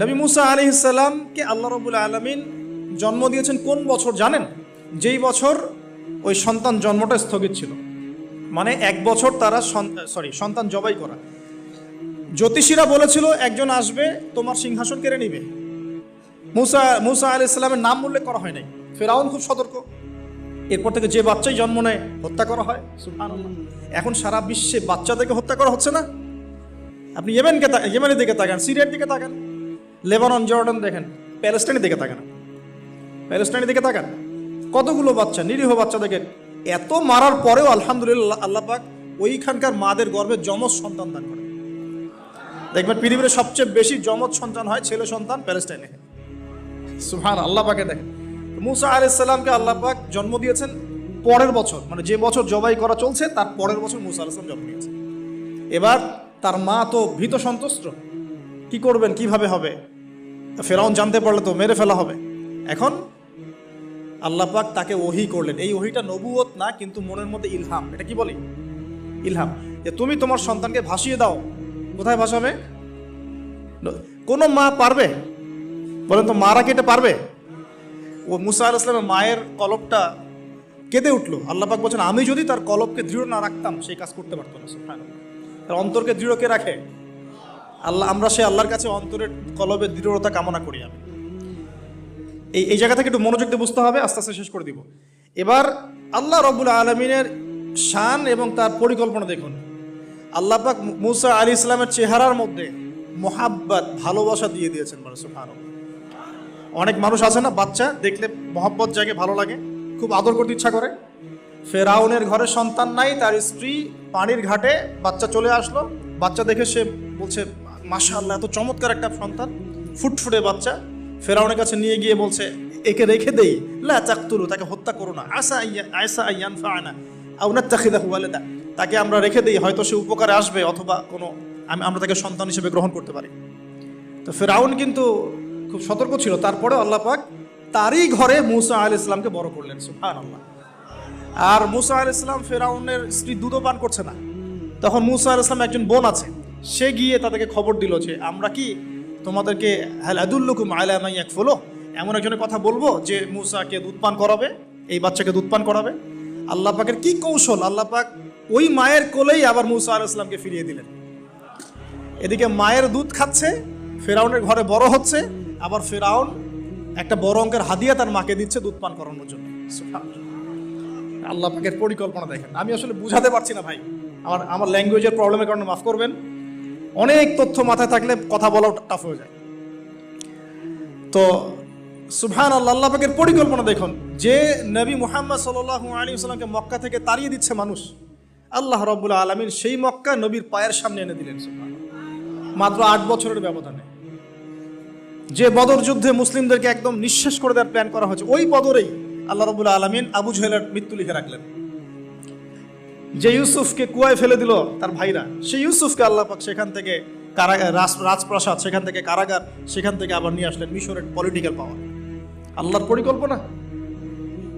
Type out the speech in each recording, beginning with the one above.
নবী মুসা আলি ইসাল্লামকে আল্লাহ রবুল আলমিন জন্ম দিয়েছেন কোন বছর জানেন? যেই বছর ওই সন্তান জন্মটা স্থগিত ছিল। মানে এক বছর তারা সরি সন্তান জবাই করা। জ্যোতিষীরা বলেছিল, একজন আসবে, তোমার সিংহাসন কেড়ে নিবে। মুসা মুসা আলি ইসলামের নাম উল্লেখ করা হয় নাই। ফেরাউন খুব সতর্ক। এরপর থেকে যে বাচ্চাই জন্ম নেয়, হত্যা করা হয়। এখন সারা বিশ্বে বাচ্চাদেরকে হত্যা করা হচ্ছে না? আপনি ইয়েমেনকে ইয়েমেনের দিকে তাকান, সিরিয়ার দিকে তাকান। লেবানন, জর্ডান দেখেন প্যালেস্টাইনের দিকে তাকান। প্যালেস্টাইনের দিকে তাকান। কতগুলো বাচ্চা, নিরীহ বাচ্চা দেখেন। এত মারার পরেও আলহামদুলিল্লাহ আল্লাহ পাক ওইখানকার মাদের গর্ভে যমজ সন্তান দান করে দেখবেন পৃথিবীর সবচেয়ে বেশি যমজ সন্তান হয় ছেলে সন্তান প্যালেস্টাইনে সুহান আল্লাহ পাকে দেখেন। মুসা আলাইসাল্লামকে আল্লাহ পাক জন্ম দিয়েছেন পরের বছর। মানে যে বছর জবাই করা চলছে, তার পরের বছর মুসা আলাইসলাম জন্ম নিয়েছেন। এবার তার মা তো ভীত সন্তুষ্ট। কি করবেন, কীভাবে হবে? ফেরাউন জানতে পারলে তো মেরে ফেলা হবে। এখন আল্লাহ পাক তাকে ওহি করলেন। এই ওহিটা নবুয়ত না, কিন্তু মনের মধ্যে ইলহাম। এটা কি বলি? ইলহাম। যে তুমি তোমার সন্তানকে ভাসিয়ে দাও। কোথায় ভাসাবে? কোনো মা পারবে? বলেন তো, মারা কেটে পারবে? ও মুসা আল ইসলামের মায়ের কলপটা কেঁদে উঠল। আল্লাহ পাক বলছেন, আমি যদি তার কলবকে দৃঢ় না রাখতাম সেই কাজ করতে পারতো না। তার অন্তরকে দৃঢ় কে রাখে? আল্লাহ, আমরা সে আল্লাহর কাছে অন্তরের কলবের দৃঢ়তা কামনা করি আমি। এই এই জায়গা থেকে একটু মনোযোগ দিয়ে বুঝতে হবে, আস্তে আস্তে শেষ করে দিব। এবার আল্লাহ রব্বুল আলমিনের শান এবং তার পরিকল্পনা দেখুন। আল্লাহ পাক মুসা আলী ইসলামের চেহারার মধ্যে মোহাব্বত, ভালোবাসা দিয়ে দিয়েছেন মানে সুবহানাল্লাহ। অনেক মানুষ আছে না, বাচ্চা, দেখলে মহব্বত জাগে, ভালো লাগে, খুব আদর করতে ইচ্ছা করে। ফেরাউনের ঘরে সন্তান নাই, তার স্ত্রী পানির ঘাটে বাচ্চা চলে আসলো। বাচ্চা দেখে সে বলছে মাশা আল্লাহ এত চমৎকার একটা সন্তান, ফুটফুটে বাচ্চা। ফেরাউনের কাছে নিয়ে গিয়ে বলছে, একে রেখে দেই, লা তাকে হত্যা করো না, আসা আইয়া আয়সা আইয়ান ফানা আউনাত তাখিদাহু ওয়ালাদা, তাকে আমরা রেখে দিই, হয়তো সে উপকারে আসবে, অথবা কোনো, আমি, আমরা তাকে সন্তান হিসেবে গ্রহণ করতে পারি। তো ফেরাউন কিন্তু খুব সতর্ক ছিল। তারপরে আল্লাহ পাক তারই ঘরে মুসা আল ইসলামকে বড় করলেন সুফান আল্লাহ আর মুসা আল ইসলাম ফেরাউনের স্ত্রী দুধও পান করছে না। তখন মুসা আল ইসলাম একজন বোন আছে। সে গিয়ে তাদেরকে খবর দিল যে, আমরা কি তোমাদেরকে হালাদুল্লুকুম আলামাই এক ফলো এমন একজনের কথা বলব যে মুসাকে দুধ পান করাবে, এই বাচ্চাকে দুধ পান করাবে। আল্লাহ পাকের কি কৌশল? আল্লাহ পাক ওই মায়ের কোলেই আবার মুসা আল ইসলামকে ফিরিয়ে দিলেন। এদিকে মায়ের দুধ খাচ্ছে, ফেরাউনের ঘরে বড় হচ্ছে, আবার ফেরাউন একটা বড় অঙ্কের হাদিয়া তার মাকে দিচ্ছে দুধ পান করানোর জন্য। আল্লাহ পাকের পরিকল্পনা দেখেন। আমি আসলে বুঝাতে পারছি না ভাই। আমার আমার ল্যাঙ্গুয়েজের প্রবলেমের কারণে মাফ করবেন। অনেক তথ্য মাথায় থাকলে কথা বলাও টাফ হয়ে যায়। তো সুবহান আল্লাহ পরিকল্পনা দেখুন, যে নবী মুহাম্মদ সাল্লাল্লাহু আলাইহি সাল্লামকে মক্কা থেকে তাড়িয়ে দিচ্ছে মানুষ, আল্লাহ রব্বুল আলমিন সেই মক্কা নবীর পায়ের সামনে এনে দিলেন মাত্র আট বছরের ব্যবধানে। যে বদর যুদ্ধে মুসলিমদেরকে একদম নিঃশেষ করে দেওয়ার প্ল্যান করা হয়েছে, ওই বদরেই আল্লাহ রবুল্লা আলমিন আবু জহেলের মৃত্যু লিখে রাখলেন। যে ইউসুফকে কুয়ায় ফেলে দিল তার ভাইরা সেই ইউসুফকে আল্লাহ পাক সেখান থেকে কারাগার, রাজ- রাজপ্রাসাদ সেখান থেকে কারাগার, সেখান থেকে আবার নিয়ে আসলেন মিশরের পলিটিক্যাল পাওয়ার আল্লাহর পরিকল্পনা?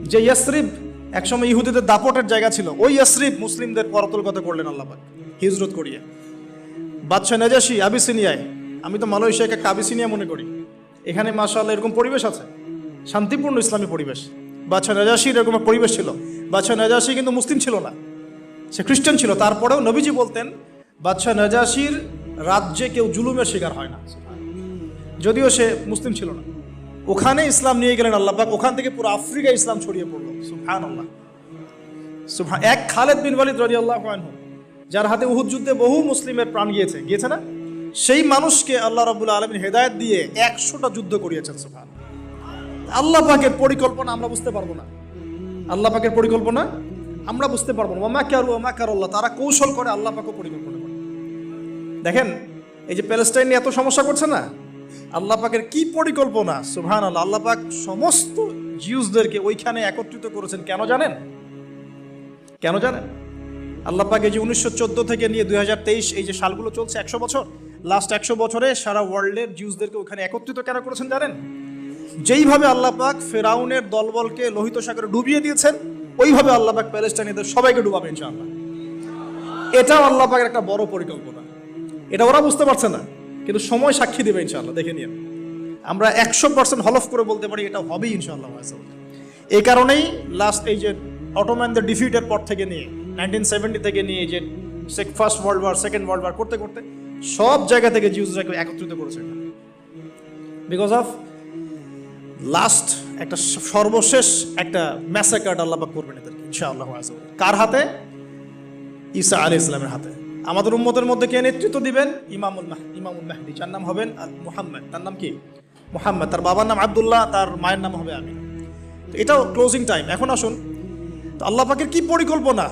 যে ইয়াসরিব একসময় ইহুদিদের দাপটের জায়গা ছিল, ওই ইয়াসরিব মুসলিমদের পরতলগত করলেন আল্লাহ পাক, হিজরত করিয়ে। বাদশাহ নেজাসি আবিসিনিয়ায়, আমি তো মালয়েশিয়াকে একটা আবিসিনিয়া মনে করি, এখানে মাশাআল্লাহ এরকম পরিবেশ আছে, শান্তিপূর্ণ ইসলামী পরিবেশ। বাদশাহ নেজাসির এরকম পরিবেশ ছিল, বাদশাহ নেজাসি কিন্তু মুসলিম ছিল না। সে খ্রিস্টান ছিল, তারপরেও নবীজি বলতেন, বাদশাহ নেজাসির রাজ্যে কেউ জুলুমের শিকার হয় না। যদিও সে মুসলিম ছিল না। ওখানে ইসলাম নিয়ে গেলেন আল্লাহ পাক, ওখান থেকে পুরো আফ্রিকা ইসলাম ছড়িয়ে পড়ল। সুবহান আল্লাহ সুবহান এক খালেদ বিন ওয়ালিদ রাদিয়াল্লাহু আনহু, যার হাতে উহুদ যুদ্ধে বহু মুসলিমের প্রাণ গিয়েছে। গিয়েছে না? সেই মানুষকে আল্লাহ রাব্বুল আলামিন হেদায়েত দিয়ে একশোটা যুদ্ধ করিয়েছেন সুবহান আল্লাহ পাকের পরিকল্পনা আমরা বুঝতে পারব না। আল্লাহ পাকের পরিকল্পনা আমরা বুঝতে পারব না। ওমা কারু ওমা কারুল্লাহ, তারা কৌশল করে, আল্লাহ পাকও পরিকল্পনা করে। দেখেন, এই যে প্যালেস্টাইন নিয়ে এত সমস্যা করছে না? আল্লাহ পাকের কি পরিকল্পনা? সুবহান আল্লাহ আল্লাহ পাক সমস্ত জিউসদেরকে ওইখানে একত্রিত করেছেন। কেন জানেন? কেন জানেন? আল্লাহ পাক এই যে উনিশশো চোদ্দ থেকে নিয়ে দুই হাজার তেইশ, এই যে সালগুলো চলছে একশো বছর লাস্ট একশো বছরে সারা ওয়ার্ল্ডের জিউসদেরকে ওখানে একত্রিত কেন করেছেন জানেন? যেইভাবে আল্লাহ পাক ফেরাউনের দলবলকে লোহিত সাগরে ডুবিয়ে দিয়েছেন ওইভাবে আল্লাহ পাক প্যালেস্টাইনিদের সবাইকে ডুবাবে ইনশাআল্লাহ। এটাও আল্লাহ পাকের একটা বড় পরিকল্পনা। এটা ওরা বুঝতে পারছে না, কিন্তু সময় সাক্ষী দেবে ইনশাআল্লাহ, দেখে নিন আমরা একশো পার্সেন্ট হলফ করে বলতে পারি, এটা হবেই ইনশাআল্লাহ এই কারণেই লাস্ট এই যে অটোম্যানদের ডিফিটের পর থেকে নিয়ে নাইনটিন সেভেন্টি থেকে নিয়ে যে first world war second world war করতে করতে, সব জায়গা থেকে জিউজরাকে একত্রিত করেছে। বিকজ অফ লাস্ট একটা সর্বশেষ একটা ম্যাসাকার্ড আল্লাহ পাক করবেন এদেরকে, ইনশাআল্লাহ কার হাতে? ঈসা আলী ইসলামের হাতে। আমাদের উম্মতের মধ্যে কে নেতৃত্ব দিবেন? ইমামুল মাহ ইমামুল মাহদি। যার নাম হবেন মুহাম্মদ। তার নাম কি? মোহাম্মদ। তার বাবার নাম আবদুল্লাহ, তার মায়ের নাম হবে আমি এটাও ক্লোজিং টাইম এখন আসুন। তো আল্লাহ পাকের কি পরিকল্পনা?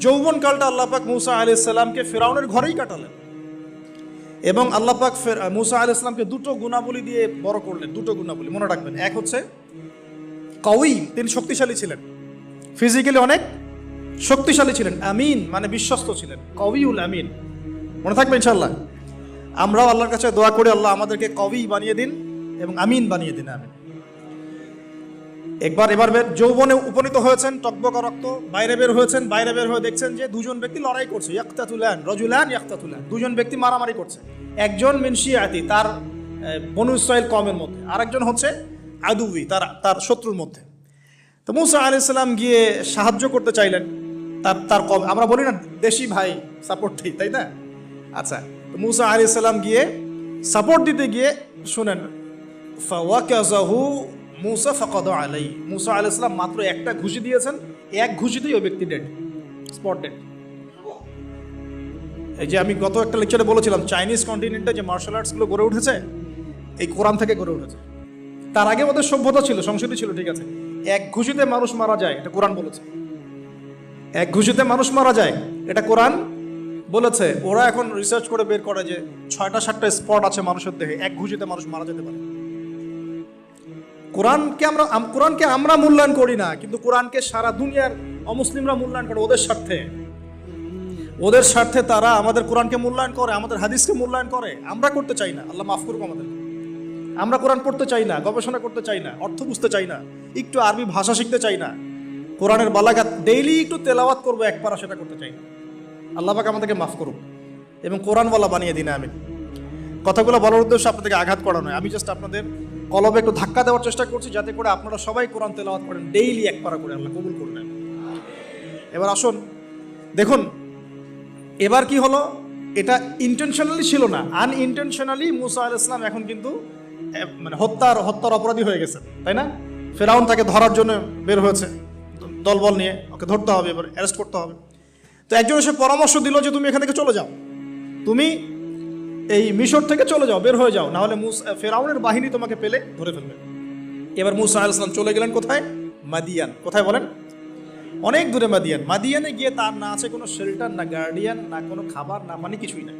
যৌবনকালটা আল্লাহ পাক মুসা আলি সাল্লামকে ফেরাউনের ঘরেই কাটালেন। এবং আল্লাহ পাক ফের- মুসা আলি ইসলামকে দুটো গুণাবলী দিয়ে বড় করলেন। দুটো গুণাবলী। মনে রাখবেন। এক হচ্ছে কউই তিনি শক্তিশালী ছিলেন। ফিজিক্যালি অনেক শক্তিশালী ছিলেন, আমিন মানে বিশ্বস্ত ছিলেন কবিউল আমিন। মনে থাকবে ইনশাল্লাহ আমরাও আল্লাহর কাছে দোয়া করি, আল্লাহ আমাদেরকে কবি বানিয়ে দিন এবং আমিন বানিয়ে দিন, আমিন। একবার এবার যৌবনে উপনীত হয়েছেন, টকবকা রক্ত বাইরে বের হয়েছেন, বাইরে বের হয়ে দেখছেন যে দুজন ব্যক্তি লড়াই করছে, ইয়াক্তাতুলান, রজুলান ইয়াক্তাতুলান। দুজন ব্যক্তি মারামারি করছে। একজন মিনশিয়াতি তার বনু ইসরায়েল কমের মধ্যে। আরেকজন হচ্ছে আদুবি, তার তার শত্রুর মধ্যে। তো মুসা আলি সাল্লাম গিয়ে সাহায্য করতে চাইলেন। তার তার কবে আমরা বলি না দেশি ভাই সাপোর্ট দিই, তাই না? আচ্ছা তো মুসা আলি সাল্লাম গিয়ে সাপোর্ট দিতে গিয়ে শুনেন মুসা ফাকাদ আলাই। মুসা আলি সাল্লাম মাত্র একটা ঘুষি দিয়েছেন, এক ঘুষিতেই ওই ব্যক্তি ডেড স্পট ডেড এই যে আমি গত একটা লেকচারে বলেছিলাম চাইনিজ কন্টিনেন্টে যে মার্শাল আর্টসগুলো গড়ে উঠেছে, এই কোরআন থেকে গড়ে উঠেছে। তার আগে ওদের সভ্যতা ছিল, সংস্কৃতি ছিল, ঠিক আছে। এক ঘুষিতে মানুষ মারা যায়, এটা কোরআন বলেছে। এক ঘুষিতে মানুষ মারা যায়, এটা কোরআন বলেছে। ওরা এখন রিসার্চ করে বের করে যে ছয়টা, সাতটা স্পট আছে মানুষের দেহে, এক ঘুষিতে মানুষ মারা যেতে পারে। কোরআনকে আমরা, আম- কোরআনকে আমরা মূল্যায়ন করি না, কিন্তু কোরআনকে সারা দুনিয়ার অমুসলিমরা মূল্যায়ন করে ওদের স্বার্থে। ওদের স্বার্থে তারা আমাদের কোরআনকে মূল্যায়ন করে, আমাদের হাদিসকে মূল্যায়ন করে। আমরা করতে চাই না, আল্লাহ মাফ করুক আমাদের আমরা কোরআন পড়তে চাই না, গবেষণা করতে চাই না, অর্থ বুঝতে চাই না, একটু আরবি ভাষা শিখতে চাই না। কোরআনের বালাগাত ডেইলি একটু তেলাওয়াত করব একবার সেটা করতে চাই না। আল্লাহ পাক আমাদেরকে মাফ করুক এবং কোরআনওয়ালা বানিয়ে দিন আমি কথাগুলো বলার উদ্দেশ্য আপনাদেরকে আঘাত করা নয়। আমি জাস্ট আপনাদের কলবে একটু ধাক্কা দেওয়ার চেষ্টা করছি, যাতে করে আপনারা সবাই কোরআন তেলাওয়াত করেন ডেইলি এক পারা করে আল্লাহ কবুল করবেন এবার আসুন, দেখুন, এবার কি হলো? এটা ইন্টেনশনালি ছিল না। আনইনটেনশনালি মুসা আল ইসলাম এখন কিন্তু মানে হত্যার হত্যার অপরাধী হয়ে গেছে, তাই না? ফেরাউন তাকে ধরার জন্য বের হয়েছে। দলবল নিয়ে ওকে ধরতে হবে, এবার অ্যারেস্ট করতে হবে। তো একজন এসে পরামর্শ দিল যে, তুমি এখান থেকে চলে যাও। তুমি এই মিশর থেকে চলে যাও, বের হয়ে যাও। নাহলে মুস ফেরাউনের বাহিনী তোমাকে পেলে ধরে ফেলবে। এবার মুসা আল চলে গেলেন কোথায়? মাদিয়ান। কোথায় বলেন? অনেক দূরে মাদিয়ান। মাদিয়ানে গিয়ে তার না আছে কোনো শেল্টার, না গার্ডিয়ান, না কোনো খাবার, না পানি, কিছুই নাই।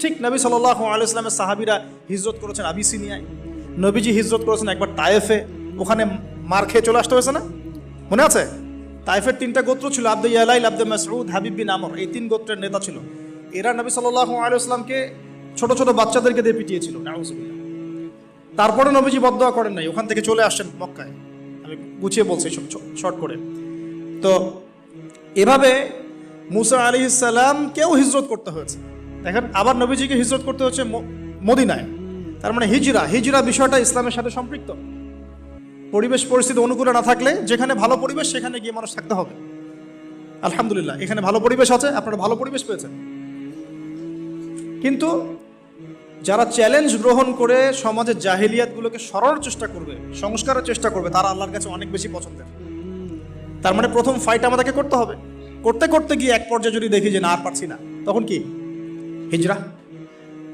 ঠিক নবী সাল্লাহ আলাইসলামের সাহাবিরা হিজরত করেছেন আবিসিনিয়ায়। নবীজি হিজরত করেছেন একবার তায়েফে, ওখানে মার খেয়ে চলে আসতে হয়েছে না? মনে আছে? তাইফের তিনটা গোত্র ছিল আব্দে ইয়ালাই আব্দে মাসউদ, হাবিব বিন আমর, এই তিন গোত্রের নেতা ছিল। এরা নবী সাল্লাহ আলাইসলামকে ছোট ছোট বাচ্চাদেরকে দিয়ে পিটিয়েছিল। নাউজুবিল্লাহ তারপরে নবীজি বদয়া করেন নাই, ওখান থেকে চলে আসছেন মক্কায়। আমি গুছিয়ে বলছি সব শর্ট করে। তো এভাবে মুসা আলী কেউ হিজরত করতে হয়েছে। দেখেন, আবার নবীজিকে হিজরত করতে হচ্ছে ম- মদিনায়। তার মানে হিজরা হিজরা বিষয়টা ইসলামের সাথে সম্পৃক্ত। পরিবেশ পরিস্থিতি অনুকূলে না থাকলে যেখানে ভালো পরিবেশ, সেখানে গিয়ে মানুষ থাকতে হবে। আলহামদুলিল্লাহ, এখানে ভালো পরিবেশ আছে, আপনারা ভালো পরিবেশ পেয়েছেন। কিন্তু যারা চ্যালেঞ্জ গ্রহণ করে সমাজের জাহিলিয়াতগুলোকে সরানোর চেষ্টা করবে, সংস্কারের চেষ্টা করবে, তারা আল্লাহর কাছে অনেক বেশি পছন্দের। তার মানে প্রথম ফাইট আমাদেরকে করতে হবে। করতে করতে গিয়ে এক পর্যায়ে যদি দেখি যে না, আর পারছি না, তখন কি? হিজরা।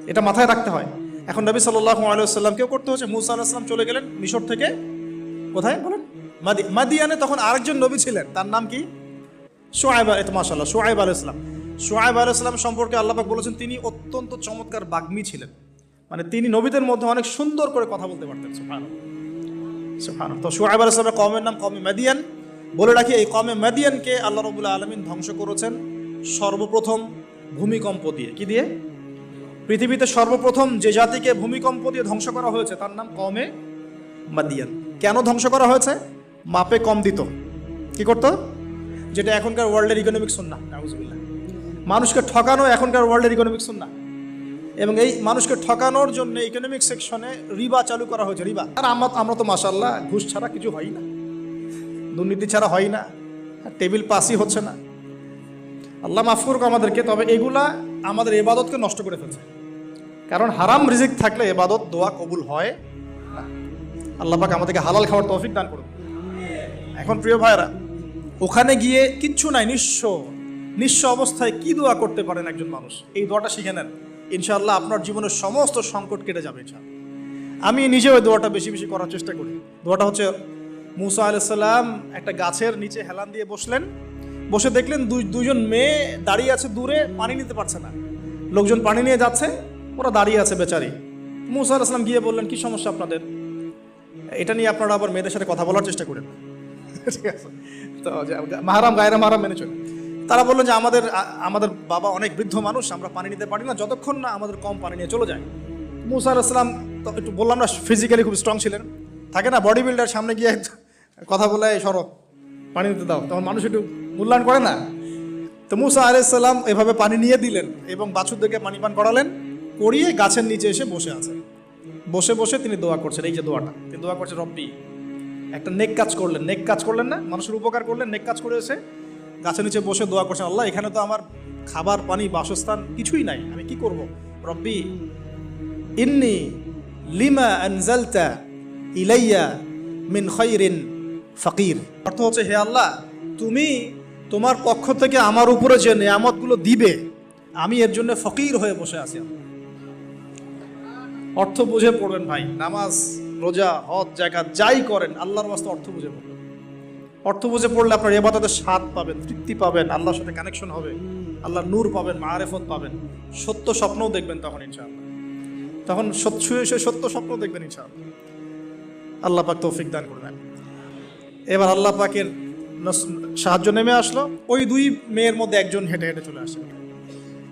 এটা মাথায় রাখতে হয়। এখন নবী সাল্লাহ আলাইসাল্লামকেও করতে হচ্ছে মুসা আলাহিসাল্লাম চলে গেলেন মিশর থেকে। কোথায়? বলেন। মাদি, মাদিয়ানে তখন আরেকজন নবী ছিলেন। তার নাম কি? সোয়াইব এত মাসাল্লাহ সোয়াইব আল ইসলাম সোয়াইব আল ইসলাম সম্পর্কে আল্লাপাক বলেছেন, তিনি অত্যন্ত চমৎকার বাগ্মী ছিলেন। মানে তিনি নবীদের মধ্যে অনেক সুন্দর করে কথা বলতে পারতেন সুফান সুফান তো সোয়াইব আল ইসলামের কমের নাম কমে মাদিয়ান। বলে রাখি, এই কমে মাদিয়ানকে আল্লাহ রবুল্লা আলমিন ধ্বংস করেছেন সর্বপ্রথম ভূমিকম্প দিয়ে। কি দিয়ে? পৃথিবীতে সর্বপ্রথম যে জাতিকে ভূমিকম্প দিয়ে ধ্বংস করা হয়েছে, তার নাম কমে মাদিয়ান। কেন ধ্বংস করা হয়েছে? মাপে কম দিত। কি করতো? যেটা এখনকার ওয়ার্ল্ডের ইকোনমিক নাউজুবিল্লাহ। মানুষকে ঠকানো এখনকার ওয়ার্ল্ডের ইকোনমিক সুন্না এবং এই মানুষকে ঠকানোর জন্য ইকোনমিক সেকশনে রিবা চালু করা হয়েছে। রিবা। আর আমরা আমরা তো মাসাল্লাহ ঘুষ ছাড়া কিছু হয় না। দুর্নীতি ছাড়া হয় না। টেবিল পাসই হচ্ছে না। আল্লাহ মাফ করুক আমাদেরকে, তবে এগুলা আমাদের এবাদতকে নষ্ট করে ফেলছে। কারণ হারাম রিজিক থাকলে এবাদত দোয়া কবুল হয় না। আল্লাহ পাক আমাদেরকে হালাল খাওয়ার তৌফিক দান করুন এখন প্রিয় ভাইরা ওখানে গিয়ে কিচ্ছু নাই, নিঃস্ব নিঃস্ব অবস্থায় কি দোয়া করতে পারেন একজন মানুষ? এই দোয়াটা শিখে নেন। ইনশাআল্লাহ আপনার জীবনের সমস্ত সংকট কেটে যাবে, ইনশাআল্লাহ। আমি নিজেও ওই দোয়াটা বেশি বেশি করার চেষ্টা করি। দোয়াটা হচ্ছে, মুসা আলাইসাল্লাম একটা গাছের নিচে হেলান দিয়ে বসলেন। বসে দেখলেন দুই দুজন মেয়ে দাঁড়িয়ে আছে দূরে, পানি নিতে পারছে না। লোকজন পানি নিয়ে যাচ্ছে। ওরা দাঁড়িয়ে আছে বেচারি। মুসা আলাইসাল্লাম গিয়ে বললেন, কি সমস্যা আপনাদের? এটা নিয়ে আপনারা আবার মেয়েদের সাথে কথা বলার চেষ্টা করেন। মাহারাম, গায়রা মাহারাম মেনে চলে তারা বলল যে, আমাদের আমাদের বাবা অনেক বৃদ্ধ মানুষ, আমরা পানি নিতে পারি না, যতক্ষণ না আমাদের কম পানি নিয়ে চলে যায়। মুসা আলাইসালাম তো একটু বললাম না ফিজিক্যালি খুব স্ট্রং ছিলেন। থাকে না বডি বিল্ডার সামনে গিয়ে কথা বলে, "এই সরো, পানি নিতে দাও। তখন মানুষ একটু মূল্যায়ন করে না। তো মুসা আলাইসাল্লাম এভাবে পানি নিয়ে দিলেন এবং বাছুরদেরকে পানি পান করালেন। করিয়ে গাছের নিচে এসে বসে আছেন বসে বসে তিনি দোয়া করছেন, এই যে দোয়াটা। তিনি দোয়া করছেন, রব্বি, একটা নেক কাজ করলেন, নেক কাজ করলেন না, মানুষের উপকার করলেন, নেক কাজ করে এসে গাছের নিচে বসে দোয়া করছেন, আল্লাহ, এখানে তো আমার খাবার, পানি, বাসস্থান কিছুই নাই, আমি কি করব? রব্বি, ইন্নি লিমা আনজালতা ইলাইয়া মিন খৈরিন ফকির। অর্থ হচ্ছে, হে আল্লাহ, তুমি তোমার পক্ষ থেকে আমার উপরে যে নিয়ামতগুলো দিবে, আমি এর জন্য ফকির হয়ে বসে আছি আল্লাহ। অর্থ বুঝে পড়বেন ভাই। নামাজ, রোজা, হজ জাকাত যাই করেন, আল্লাহর বাস্তে অর্থ বুঝে পড়বেন। অর্থ বুঝে পড়লে আপনার এবাদতের স্বাদ পাবেন, তৃপ্তি পাবেন, আল্লাহর সাথে কানেকশন হবে আল্লাহ নূর পাবেন মারেফত পাবেন। সত্য স্বপ্নও দেখবেন তখন ইনশাআল্লাহ। তখন শুয়ে শুয়ে সত্য স্বপ্ন দেখবেন ইনশাআল্লাহ। আল্লাহ পাক তৌফিক দান করবেন এবার আল্লাহ পাকের সাহায্য নেমে আসলো। ওই দুই মেয়ের মধ্যে একজন হেঁটে হেঁটে চলে আসে।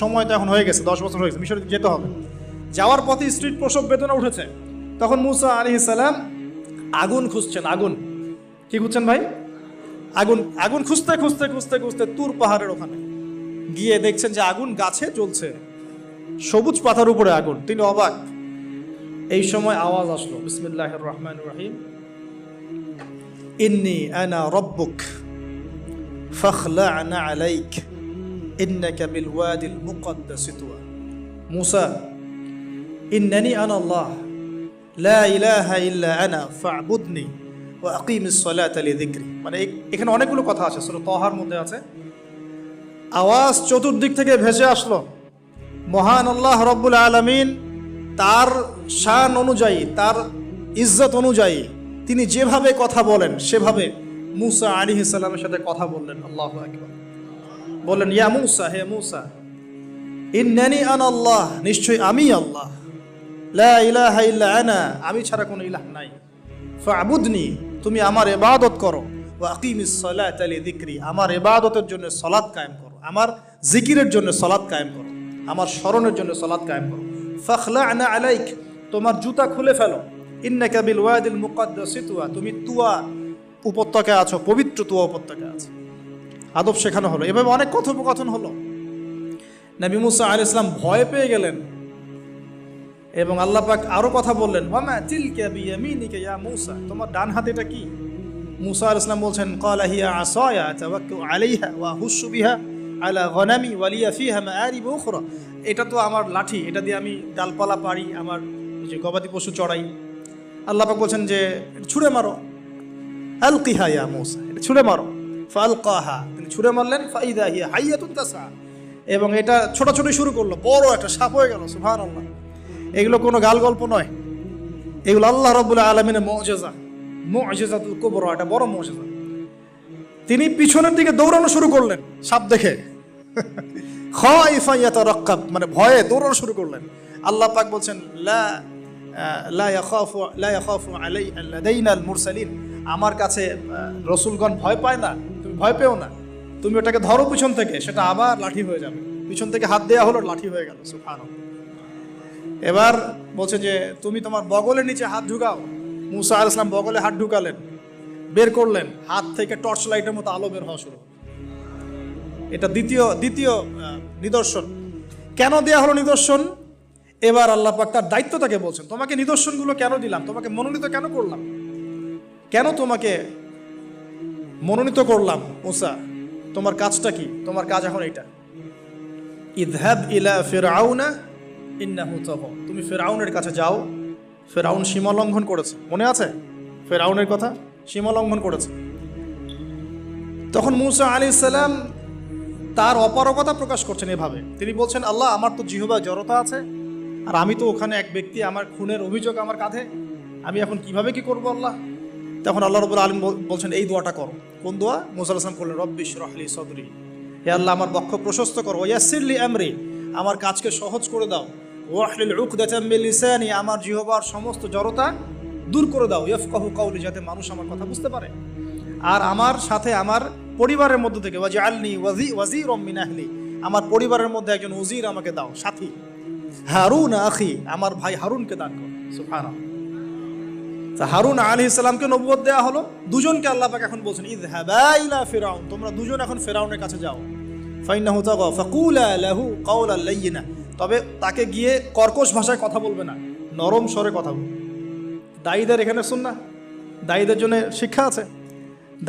সময় তো এখন হয়ে গেছে, দশ বছর হয়ে গেছে, মিশরে যেতে হবে। যাওয়ার পথে স্ত্রীর প্রসব বেদনা উঠেছে। তখন মুসা আলি সালাম আগুন খুঁজছেন, আগুন। কি খুঁজছেন ভাই? আগুন আগুন খুঁজতে খুঁজতে খুঁজতে খুঁজতে তুর পাহাড়ের ওখানে। গিয়ে দেখছেন যে আগুন গাছে জ্বলছে। সবুজ পাতার উপরে আগুন, তিনি অবাক। এই সময় আওয়াজ আসলো বিসমিল্লাহ রহমান রহিম। ইন্নি আনা রব্বুক মুসা লা মানে এখানে অনেকগুলো কথা আছে তহার মধ্যে আছে। আওয়াজ চতুর্দিক থেকে ভেসে আসলো। মহান আল্লাহ রব্বুল আলমিন তার শান অনুযায়ী, তার ইজ্জত অনুযায়ী তিনি যেভাবে কথা বলেন, সেভাবে মুসা আলী ইসাল্লামের সাথে কথা বললেন। আল্লাহ আকবর। বললেন, ইয়া মুসা, হে মুসা, ইন্নানি আন আল্লাহ, নিশ্চয়ই আমি আল্লাহ। লা ইলাহা ইল্লা আনা, আমি ছাড়া কোনো ইলাহ নাই। ফাবুদনি, তুমি আমার ইবাদত করো। ওয়া আকিমিস সালাতা লিযিকরি, আমার ইবাদতের জন্য সালাত কায়েম করো। আমার জিকিরের জন্য সালাত কায়েম করো। আমার স্মরণের জন্য সালাত কায়েম করো। ফাখলা'না আলাইক, তোমার জুতা খুলে ফেলো। ইন্নাকা বিল ওয়াদিল মুকাদ্দাসি তুয়া, তুমি তুয়া উপত্যকায় আছো, পবিত্র তুয়া উপত্যকায় আছো। আদব শেখানো হলো। এভাবে অনেক কথোপকথন হলো। নবী মুসা আল ইসলাম ভয় পেয়ে গেলেন এবং আল্লাহ পাক আরও কথা বললেন ইয়া তোমার ডান হাতে এটা কি? মুসা আলাইহিস সালাম বলছেন ওয়া আলা এটা তো আমার লাঠি, এটা দিয়ে আমি ডালপালা পারি আমার যে গবাদি পশু চড়াই। আল্লাহ পাক বলছেন যে ছুঁড়ে মারো। আলকিহা ইয়া মূসা। এটা ছুঁড়ে মারো। ফালকাহা। তিনি ছুঁড়ে মারলেন, ফাইদা হিয়া হাইয়াতুন তাসা। এবং এটা ছোটাছুটি শুরু করল, বড় একটা সাপ হয়ে গেল, সুবহানাল্লাহ। এগুলো কোনো গাল গল্প নয়। এগুলো আল্লাহ রব্বুল্লাহ আলমিনের মজেজা। মজেজাতুল কুবরা, এটা বড় একটা বড় মজেজা। তিনি পিছনের দিকে দৌড়ানো শুরু করলেন, সাপ দেখে। খাইফাইয়াতা রক্কাব মানে ভয়ে দৌড়ানো শুরু করলেন। আল্লাহ পাক বলছেন, লা আমার কাছে রসুলগণ ভয় পায় না। ভয় পেও না। তুমি ওটাকে ধরো পিছন থেকে, সেটা আবার লাঠি হয়ে যাবে। পিছন থেকে হাত দেওয়া হলো, লাঠি হয়ে গেল, সুবহানাল্লাহ। এবার বলছে যে, তুমি তোমার বগলের নিচে হাত ঢুকাও। মুসা আল ইসলাম বগলে হাত ঢুকালেন, বের করলেন, হাত থেকে টর্চ লাইটের মতো আলো বের হওয়া শুরু এটা দ্বিতীয় দ্বিতীয় নিদর্শন। কেন দেয়া হলো নিদর্শন? এবার আল্লাহ পাক তার দায়িত্ব তাকে বলছেন, তোমাকে নিদর্শনগুলো কেন দিলাম? তোমাকে মনোনীত কেন করলাম? কেন তোমাকে মনোনীত করলাম মুসা তোমার কাজটা কি? তোমার কাজ এখন এটা ইদহাব ইলা ফিরআউনা ইন্নাহু তাগা তুমি ফেরাউনের কাছে যাও ফেরাউন সীমা লঙ্ঘন করেছে। মনে আছে? ফেরাউনের কথা? সীমা লঙ্ঘন করেছে। তখন মুসা আলী সাল্লাম তার অপারগতা প্রকাশ করছেন এভাবে। তিনি বলছেন, আল্লাহ, আমার তো জিহবা জড়তা আছে, আর আমি তো ওখানে এক ব্যক্তি, আমার খুনের অভিযোগ আমার কাঁধে। আমি এখন কীভাবে কি করব আল্লাহ? তখন আল্লাহ রবুল আলম বলছেন, এই দোয়াটা করো। কোন দোয়া? মুসা আসলাম করলেন রব্বিশ রহলি সদরি। হে আল্লাহ, আমার বক্ষ প্রশস্ত করো। ইয়াসিরলি আমরি। আমার কাজকে সহজ করে দাও। ওয়াহলিল মিন লিসানি। আমার জিহবার সমস্ত জড়তা দূর করে দাও। ইয়াফকাহু কাউলি যাতে মানুষ আমার কথা বুঝতে পারে। আর আমার সাথে আমার পরিবারের মধ্যে থেকে ওয়াজি আলনি ওয়াজি, ওয়াজিরম মিন আহলি। আমার পরিবারের মধ্যে একজন উজির আমাকে দাও, সাথী। হারুন আখি, আমার ভাই হারুনকে দান কর। সুবহানাল্লাহ। তা হারুন আলী ইসলামকে নবুয়ত দেওয়া হলো। দুজনকে আল্লাহ এখন বলছেন ইদ ইলা ফিরাউন, তোমরা দুজন এখন ফেরাউনের কাছে যাও। ফাইনাহু তাগা, ফাকুলা লাহু লাইয়িনা তবে তাকে গিয়ে কর্কশ ভাষায় কথা বলবে না, নরম স্বরে কথা বলবে। দায়ীদের এখানে শুন না দায়ীদের জন্য শিক্ষা আছে।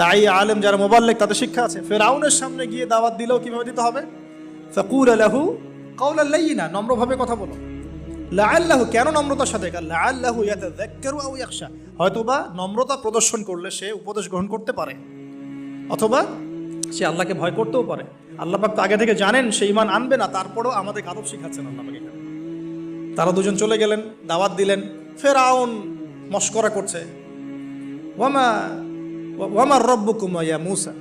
দায়ী আলেম যারা মোবাল্লেক, তাদের শিক্ষা আছে। ফেরাউনের সামনে গিয়ে দাওয়াত দিলেও কীভাবে দিতে হবে? ফকুল আলাহু কাউলা লাইয়িনা নম্রভাবে কথা বলো। লাআল্লাহু, কেন নম্রতার সাথে? লাআল্লাহু ইয়াতাযাক্কারু আও ইয়াখশা। হয়তোবা নম্রতা প্রদর্শন করলে সে উপদেশ গ্রহণ করতে পারে। অথবা সে আল্লাহকে ভয় করতেও পারে। আল্লাহ তো আগে থেকে জানেন, সে ইমান আনবে না, তারপরেও আমাদের আদব শিখাচ্ছেন আল্লাহ তারা দুজন চলে গেলেন, দাওয়াত দিলেন, ফেরাউন মস্করা করছে। ওয়ামা, ওয়ামার রব্বুকুম ইয়া মুসা।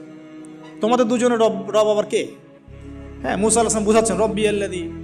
তোমাদের দুজনের রব রব আবার কে? হ্যাঁ মুসা আল আসলাম বুঝাচ্ছেন, রব্বি আল্লাদি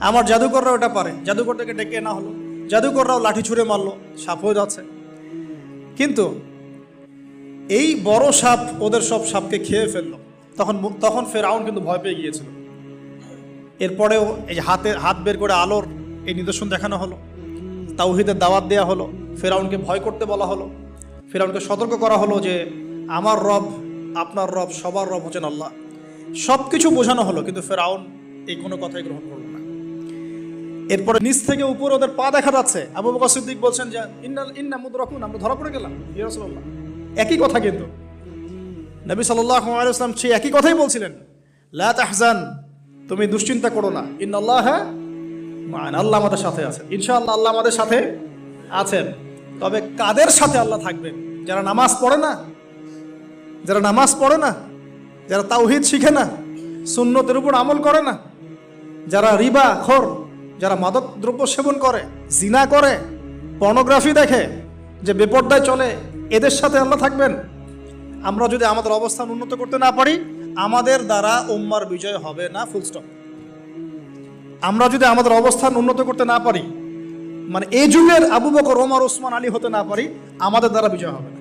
আমার জাদুকররাও এটা পারে। জাদুকরটাকে ডেকে না হলো। জাদুকররাও লাঠি ছুঁড়ে মারলো, সাপ হয়ে যাচ্ছে। কিন্তু এই বড় সাপ ওদের সব সাপকে খেয়ে ফেলল। তখন তখন ফেরাউন কিন্তু ভয় পেয়ে গিয়েছিল। এরপরেও এই হাতে হাত বের করে আলোর এই নিদর্শন দেখানো হলো। তাওহিদের দাওয়াত দেওয়া হলো। ফেরাউনকে ভয় করতে বলা হলো। ফেরাউনকে সতর্ক করা হলো যে, আমার রব, আপনার রব, সবার রব হচ্ছেন আল্লাহ। সব কিছু বোঝানো হলো, কিন্তু ফেরাউন এই কোনো কথাই গ্রহণ করল এরপরে নিচ থেকে উপরে ওদের পা দেখা যাচ্ছে। আবু বকর সিদ্দিক বলছেন যে ইন্না ইন্না মুদরাকুন, আমরা ধরা পড়ে গেলাম। ইয়া রাসূলুল্লাহ। একই কথা কিন্তু। নবী সাল্লাল্লাহু আলাইহি ওয়াসাল্লাম সেই একই কথাই বলছিলেন, লা তাহজান, তুমি দুশ্চিন্তা করো না। ইন্নাল্লাহ মান আল্লাহ আমাদের সাথে আছেন। ইনশাআল্লাহ আল্লাহ আমাদের সাথে আছেন। তবে কাদের সাথে আল্লাহ থাকবেন? যারা নামাজ পড়ে না, যারা নামাজ পড়ে না, যারা তাওহিদ শিখে না, সুন্নতের উপর আমল করে না, যারা রিবা, খোর যারা মাদক দ্রব্য সেবন করে, জিনা করে পর্নোগ্রাফি দেখে, যে বেপর্দায় চলে, এদের সাথে আল্লাহ থাকবেন আমরা যদি আমাদের অবস্থান উন্নত করতে না পারি, আমাদের দ্বারা উম্মার বিজয় হবে না ফুল স্টপ আমরা যদি আমাদের অবস্থান উন্নত করতে না পারি মানে এই যুগের আবু বকর, ওমর, ওসমান, আলী হতে না পারি, আমাদের দ্বারা বিজয় হবে।